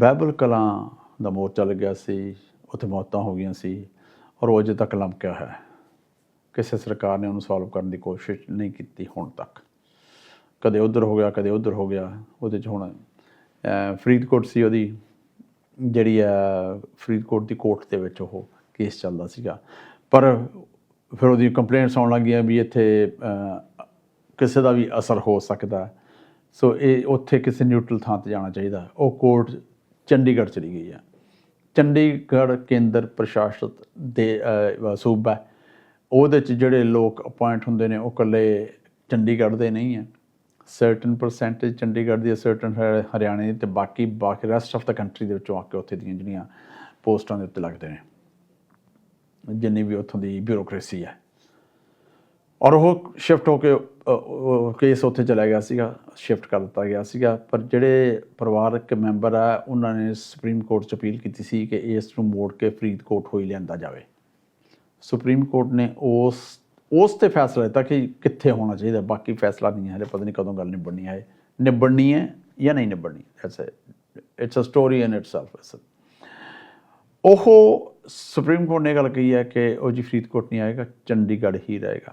Bible Kalan ਦਾ ਮੋਰਚਾ ਲੱਗਿਆ ਸੀ, ਉੱਥੇ ਮੌਤਾਂ ਹੋ ਗਈਆਂ ਸੀ ਔਰ ਉਹ ਅਜੇ ਤੱਕ ਲਮਕਿਆ ਹੈ। ਕਿਸੇ ਸਰਕਾਰ ਨੇ ਉਹਨੂੰ ਸੋਲਵ ਕਰਨ ਦੀ ਕੋਸ਼ਿਸ਼ ਨਹੀਂ ਕੀਤੀ ਹੁਣ ਤੱਕ। ਕਦੇ ਉਧਰ ਹੋ ਗਿਆ, ਕਦੇ ਉਧਰ ਹੋ ਗਿਆ। ਉਹਦੇ ਚ ਹੁਣ ਫਰੀਦਕੋਟ ਸੀ ਉਹਦੀ, ਜਿਹੜੀ ਆ ਫਰੀਦਕੋਟ ਦੀ ਕੋਰਟ ਦੇ ਵਿੱਚ ਉਹ ਕੇਸ ਚੱਲਦਾ ਸੀਗਾ। ਪਰ ਫਿਰ ਉਹਦੀ ਕੰਪਲੇਂਟਸ ਆਉਣ ਲੱਗੀਆਂ ਵੀ ਇੱਥੇ ਕਿਸੇ ਦਾ ਵੀ ਅਸਰ ਹੋ ਸਕਦਾ। ਸੋ ਇਹ ਉੱਥੇ ਕਿਸੇ ਨਿਊਟਰਲ ਥਾਂ ਤੇ ਜਾਣਾ ਚਾਹੀਦਾ। ਉਹ ਕੋਰਟ ਚੰਡੀਗੜ੍ਹ ਚਲੀ ਗਈ ਹੈ ਚੰਡੀਗੜ੍ਹ ਕੇਂਦਰ ਪ੍ਰਸ਼ਾਸਤ ਦੇ ਸੂਬਾ ਉਹਦੇ ਚ ਜਿਹੜੇ ਲੋਕ ਅਪਾਇੰਟ ਹੁੰਦੇ ਨੇ, ਉਹ ਇਕੱਲੇ ਚੰਡੀਗੜ੍ਹ ਦੇ ਨਹੀਂ ਹੈ ਸਰਟਨ ਪਰਸੈਂਟੇਜ ਚੰਡੀਗੜ੍ਹ ਦੀ ਸਰਟਨ ਹਰਿਆਣੇ ਦੀ ਤੇ ਬਾਕੀ ਬਾਕੀ ਰੈਸਟ ਆਫ ਦਾ ਕੰਟਰੀ ਦੇ ਵਿੱਚੋਂ ਆ ਕੇ ਉੱਥੇ ਦੀਆਂ ਜਿਹੜੀਆਂ ਪੋਸਟਾਂ ਦੇ ਉੱਤੇ ਲੱਗਦੇ ਨੇ। ਜਿੰਨੀ ਵੀ ਉੱਥੋਂ ਦੀ ਬਿਊਰੋਕ੍ਰੇਸੀ ਹੈ ਔਰ ਉਹ ਸ਼ਿਫਟ ਹੋ ਕੇ ਕੇਸ ਉੱਥੇ ਚਲਾ ਗਿਆ ਸੀਗਾ ਸ਼ਿਫਟ ਕਰ ਦਿੱਤਾ ਗਿਆ ਸੀਗਾ। ਪਰ ਜਿਹੜੇ ਪਰਿਵਾਰਕ ਮੈਂਬਰ ਆ, ਉਹਨਾਂ ਨੇ ਸੁਪਰੀਮ ਕੋਰਟ 'ਚ ਅਪੀਲ ਕੀਤੀ ਸੀ ਕਿ ਇਸ ਨੂੰ ਮੋੜ ਕੇ ਫਰੀਦਕੋਟ ਹੋਈ ਲਿਆਂਦਾ ਜਾਵੇ। ਸੁਪਰੀਮ ਕੋਰਟ ਨੇ ਉਸ ਉਸ ਤੇ ਫੈਸਲਾ ਦਿੱਤਾ ਕਿ ਕਿੱਥੇ ਹੋਣਾ ਚਾਹੀਦਾ, ਬਾਕੀ ਫੈਸਲਾ ਨਹੀਂ ਹੈ ਹਲੇ ਪਤਾ ਨਹੀਂ ਕਦੋਂ ਗੱਲ ਨਿਬੜਨੀ ਹੈ। ਨਿਬੜਨੀ ਹੈ ਜਾਂ ਨਹੀਂ ਨਿਬੜਨੀ it's it's a story in itself ਉਹ ਸੁਪਰੀਮ ਕੋਰਟ ਨੇ ਗੱਲ ਕਹੀ ਹੈ ਕਿ, ਉਹ ਜੀ ਫਰੀਦਕੋਟ ਨਹੀਂ ਆਏਗਾ, ਚੰਡੀਗੜ੍ਹ ਹੀ ਰਹੇਗਾ।